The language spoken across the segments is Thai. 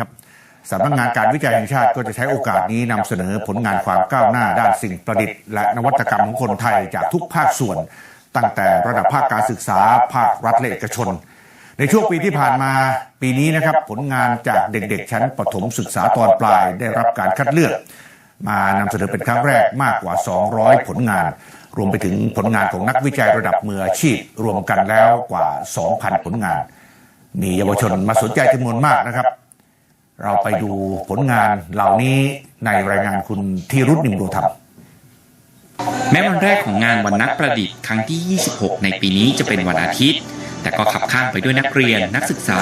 ครับสำนักงานการวิจัยแห่งชาติก็จะใช้โอกาสนี้นำเสนอผลงานความก้าวหน้าด้านสิ่งประดิษฐ์ และนวัตกรรมของคนไทยจากทุกภาคส่วน ตั้งแต่ระดับภาคการศึกษา ภาครัฐและเอกชน ในช่วงปีที่ผ่านมาปีนี้นะครับผลงานจากเด็กๆ ชั้นประถมศึกษาตอนปลาย ได้รับการคัดเลือก มานำเสนอเป็นครั้งแรกมากกว่า 200 ผลงาน รวมไปถึงผลงานของนักวิจัยระดับมืออาชีพ รวมกันแล้วกว่า 2,000 ผลงาน มีเยาวชนมาสนใจจำนวนมากนะครับ เราไปดูผลงานเหล่านี้ในรายงานคุณธีรุษนิมโดธรรมแม้วันแรกของงานวันนักประดิษฐ์ครั้งที่ 26 ในปีนี้จะเป็นวันอาทิตย์ แต่ก็ขับข้างไปด้วยนักเรียนนักศึกษา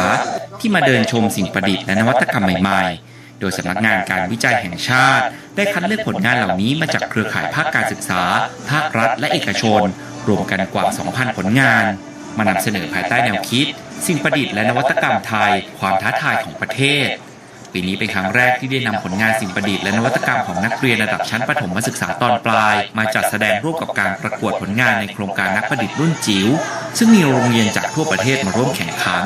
ที่มาเดินชมสิ่งประดิษฐ์และนวัตกรรมใหม่ๆ โดยสำนักงานการวิจัยแห่งชาติ ได้คัดเลือกผลงานเหล่านี้มาจากเครือข่ายภาคการศึกษา ภาครัฐและเอกชน รวมกันกว่า 2,000 ผลงาน มานำเสนอภายใต้แนวคิด สิ่งประดิษฐ์และนวัตกรรมไทย ความท้าทายของประเทศ ปีนี้เป็นครั้งแรกที่ได้นำผลงานสิ่งประดิษฐ์และนวัตกรรมของนักเรียนระดับชั้นประถมศึกษาตอนปลาย มาจัดแสดงร่วมกับการประกวดผลงานในโครงการนักประดิษฐ์รุ่นจิ๋วซึ่งมีโรงเรียนจากทั่วประเทศมาร่วมแข่งขัน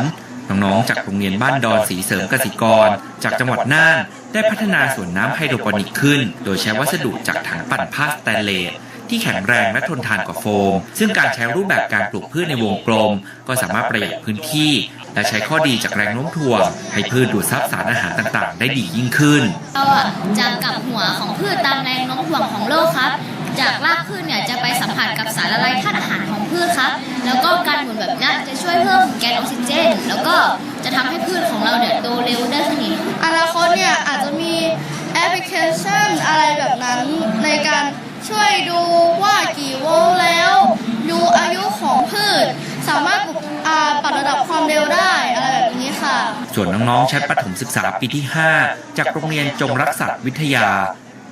น้องๆ จากโรงเรียนบ้านดอนสีเสริมกสิกร จากจังหวัดน่าน ได้พัฒนาสวนน้ำไฮโดรปนิกขึ้น โดยใช้วัสดุจากถังปั่นผ้าสแตนเลส ที่แข็งแรงและทนทานกว่าโฟม ซึ่งการใช้รูปแบบการปลูกพืชในวงกลม ก็สามารถประหยัดพื้นที่ และใช้ข้อดีจากแรงโน้มถ่วงให้พืชดูดซับสารอาหารต่างๆ ได้ดียิ่งขึ้น เราอะจะกลับหัวของพืชตามแรงโน้มถ่วงของโลกครับ จากรากพืชเนี่ยจะไปสัมผัสกับสารละลายธาตุอาหารของพืชครับ แล้วก็การหมุนแบบนี้จะช่วยเพิ่มแก๊สออกซิเจน แล้วก็จะทำให้พืชของเราเนี่ยโตเร็วได้ขึ้นอีกอนาค ช่วยดูว่ากี่โวลต์แล้วดูอายุของพืช สามารถปรับระดับความเร็วได้อะไรแบบนี้ค่ะ ส่วนน้องๆชั้นประถมศึกษาปีที่ 5 จากโรงเรียนจงรักษัตริย์วิทยา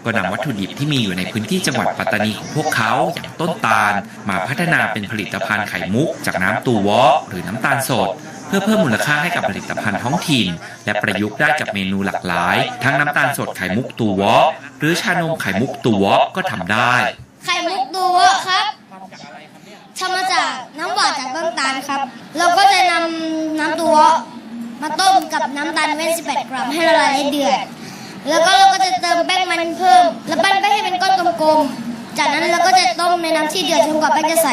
ก็นำวัตถุดิบที่มีอยู่ในพื้นที่จังหวัดปัตตานีของพวกเขาอย่างต้นตาล มาพัฒนาเป็นผลิตภัณฑ์ไข่มุก จากน้ำตูวอหรือน้ำตาลสดเพื่อเพิ่มมูลค่าให้กับผลิตภัณฑ์ท้องถิ่น และประยุกต์ได้กับเมนูหลากหลาย ทั้งน้ำตาลสดไข่มุกตูวอ รือชานมไข่มุกตูวก็ทำได้ ไข่มุกตัวครับทำมาจากน้ำหวานจากต้นตาลครับ เราก็จะนำน้ำตัวมาต้มกับน้ำตาลเว้น18 กรัมให้ละลายให้เดือด แล้วก็เราก็จะเติมแป้งมันเพิ่ม แล้วปั้นแป้งให้เป็นก้อนกลมๆ จากนั้นเราก็จะต้มในน้ำที่เดือดจนกว่าแป้งจะใส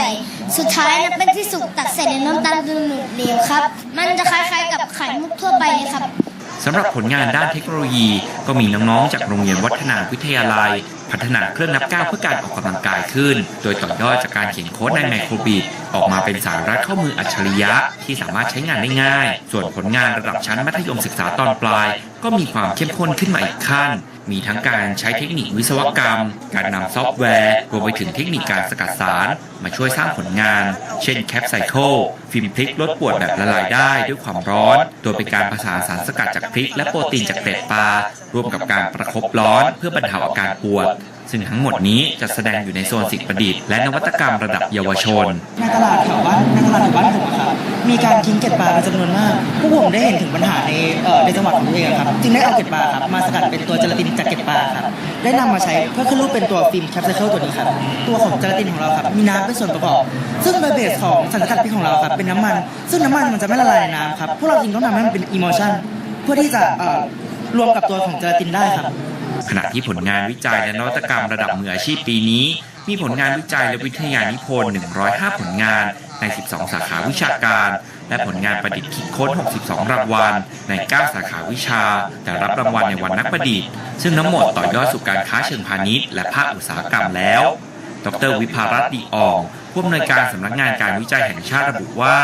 สุดท้ายน้ำแป้งที่สุกตักใส่ในน้ำตาลดูดเหลวครับ มันจะคล้ายๆกับไข่มุกทั่วไปเลยครับ สำหรับผลงานด้านเทคโนโลยี ก็มีน้องๆจากโรงเรียนวัฒนาวิทยาลัย พัฒนาเครื่องนับก้าวเพื่อการออกกำลังกายขึ้น โดยต่อยอดจากการเขียนโค้ดในไมโครบิดออกมาเป็นสารรัดข้อมืออัจฉริยะ ที่สามารถใช้งานได้ง่าย ส่วนผลงานระดับชั้นมัธยมศึกษาตอนปลาย ก็มีความเข้มข้นขึ้นมาอีกขั้น มีทั้งการใช้เทคนิควิศวกรรม การนำซอฟต์แวร์รวมไปถึงเทคนิคการสกัดสาร มาช่วยสร้างผลงาน เช่นแคปไซเคิลฟิล์มพริกลดปวดแบบละลายได้ด้วยความร้อน โดยเป็นการผสานสารสกัดจากพริกและโปรตีนจากเกล็ดปลา ร่วมกับการประคบร้อนเพื่อบรรเทาอาการปวด ซึ่งทั้งหมดนี้จะแสดงอยู่ในโซนสิ่งประดิษฐ์และนวัตกรรมระดับเยาวชน ในตลาดแถวบ้านในตลาดแถวบ้านผมอะครับมีการทิ้งเกล็ดปลาเป็นจำนวนมากพวกผมได้เห็นถึงปัญหาในเอ่อในจังหวัดของตัวเองครับจึงได้เอาเกล็ดปลาครับมาสกัดเป็นตัวเจลาตินจากเกล็ดปลาครับได้นำมาใช้เพื่อขึ้นรูปเป็นตัวฟิล์มแคปซูลตัวนี้ครับตัวของเจลาตินของเราครับมีน้ำเป็นส่วนประกอบ ซึ่งโดยเบสของสารสกัดพริกของเราครับเป็นน้ำมัน ซึ่งน้ำมันมันจะไม่ละลายในน้ำครับพวกเราจึงต้องทำให้มันเป็นอิโมชันเพื่อที่จะ รวมกับตัวของเจลาตินได้ครับ ขณะที่ผลงานวิจัยและนวัตกรรมระดับมืออาชีพปีนี้ มีผลงานวิจัยและวิทยานิพนธ์ 105 ผลงานใน 12 สาขาวิชาการ และผลงานประดิษฐ์คิดค้น 62 รางวัล ใน 9 สาขาวิชา แต่รับรางวัลในวันนักประดิษฐ์ ซึ่งทั้งหมดต่อยอดสู่การค้าเชิงพาณิชย์และภาคอุตสาหกรรมแล้ว ดรวิภารัตน์ดีอองผู้อำนวยการสำนักงานการวิจัยแห่งชาติระบุว่า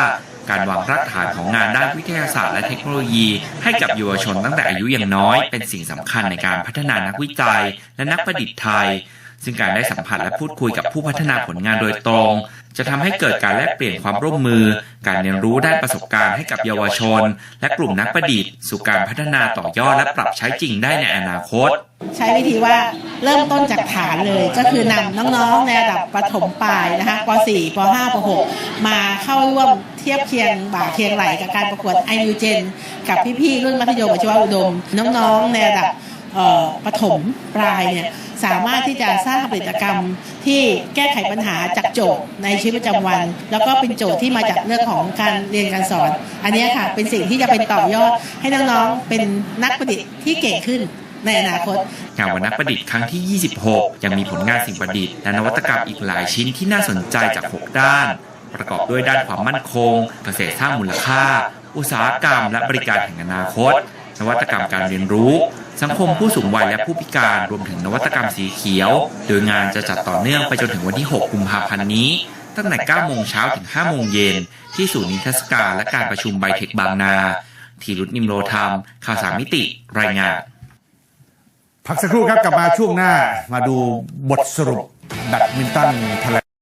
การวางรากฐานของงานด้านวิทยาศาสตร์และเทคโนโลยี ให้กับเยาวชนตั้งแต่อายุยังน้อย เป็นสิ่งสำคัญในการพัฒนานักวิจัย และนักประดิษฐ์ไทย ซึ่งการได้สัมผัสและพูดคุยกับผู้พัฒนาผลงานโดยตรง จะทำให้เกิดการแลกเปลี่ยนความร่วมมือ การเรียนรู้ด้านประสบการณ์ให้กับเยาวชน และกลุ่มนักประดิษฐ์สู่การพัฒนาต่อยอดและปรับใช้จริงได้ในอนาคต ใช้วิธีว่าเริ่มต้นจากฐานเลยก็คือนำน้องๆในระดับประถมปลายนะคะป .4 ป .5 ป .6 มาเข้าร่วมเทียบเคียงบ่าเคียงไหลกับการประกวดไอยูเจนกับพี่ๆรุ่นมัธยมอาชีวะอุดม น้องๆในระดับประถมปลายเนี่ย สามารถที่จะสร้างผลิตกรรมที่แก้ไขปัญหาจากโจทย์ในชีวิตประจำวัน แล้วก็เป็นโจทย์ที่มาจากเรื่องของการเรียนการสอน อันนี้ค่ะเป็นสิ่งที่จะเป็นต่อยอดให้น้องๆเป็นนักประดิษฐ์ที่เก่งขึ้นในอนาคตงานวันนักประดิษฐ์ครั้งที่ 26 ยังมีผลงานสิ่งประดิษฐ์และนวัตกรรมอีกหลายชิ้นที่น่าสนใจจาก 6 ด้าน ประกอบด้วยด้านความมั่นคง เกษตรสร้างมูลค่า อุตสาหกรรม และบริการแห่งอนาคต นวัตกรรมการเรียนรู้ สังคมผู้สูงวัยและผู้พิการรวมถึงนวัตกรรมสีเขียว โดยงานจะจัดต่อเนื่องไปจนถึงวันที่ 6 กุมภาพันธ์นี้ ตั้งแต่ 9 โมงเช้าถึง 5 โมงเย็น ที่ศูนย์นิทรรศการและการประชุมไบเทคบางนา ทีรุตนิมโรธรรม ข่าวสามมิติ รายงาน พักสักครู่ครับกลับมาช่วงหน้ามาดูบทสรุปแบดมินตันแถล